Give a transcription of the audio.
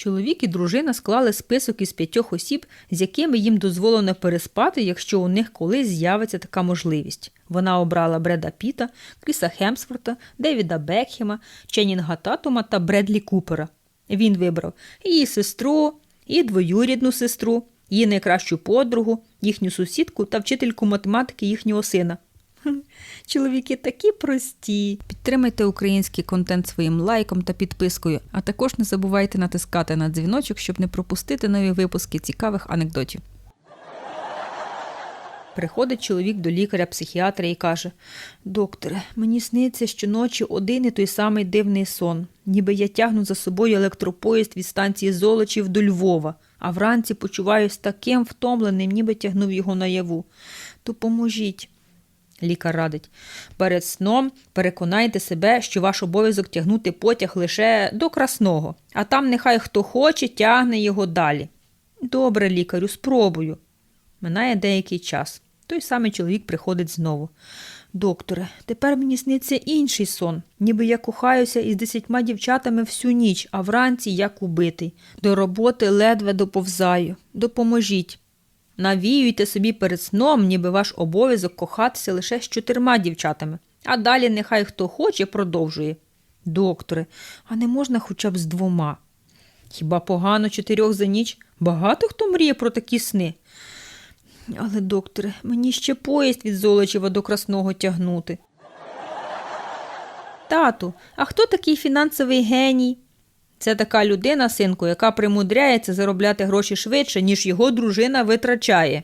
Чоловік і дружина склали список із п'ятьох осіб, з якими їм дозволено переспати, якщо у них колись з'явиться така можливість. Вона обрала Бреда Піта, Кріса Хемсворта, Девіда Бекхема, Ченнінга Татума та Бредлі Купера. Він вибрав її сестру, і двоюрідну сестру, її найкращу подругу, їхню сусідку та вчительку математики їхнього сина. Чоловіки такі прості. Підтримайте український контент своїм лайком та підпискою, а також не забувайте натискати на дзвіночок, щоб не пропустити нові випуски цікавих анекдотів. Приходить чоловік до лікаря-психіатра і каже: Докторе, мені сниться щоночі один і той самий дивний сон, ніби я тягну за собою електропоїзд від станції Золочів до Львова, а вранці почуваюсь таким втомленим, ніби тягнув його наяву. Допоможіть. Лікар радить. Перед сном переконайте себе, що ваш обов'язок тягнути потяг лише до красного, а там нехай хто хоче, тягне його далі. Добре, лікарю, спробую. Минає деякий час. Той самий чоловік приходить знову. Докторе, тепер мені сниться інший сон, ніби я кохаюся із десятьма дівчатами всю ніч, а вранці як убитий. До роботи ледве доповзаю. Допоможіть. Навіюйте собі перед сном, ніби ваш обов'язок кохатися лише з чотирма дівчатами, а далі нехай хто хоче продовжує. Докторе, а не можна хоча б з двома? Хіба погано чотирьох за ніч? Багато хто мріє про такі сни. Але, докторе, мені ще поїзд від Золочева до Красного тягнути. Тату, а хто такий фінансовий геній? Це така людина, синку, яка примудряється заробляти гроші швидше, ніж його дружина витрачає.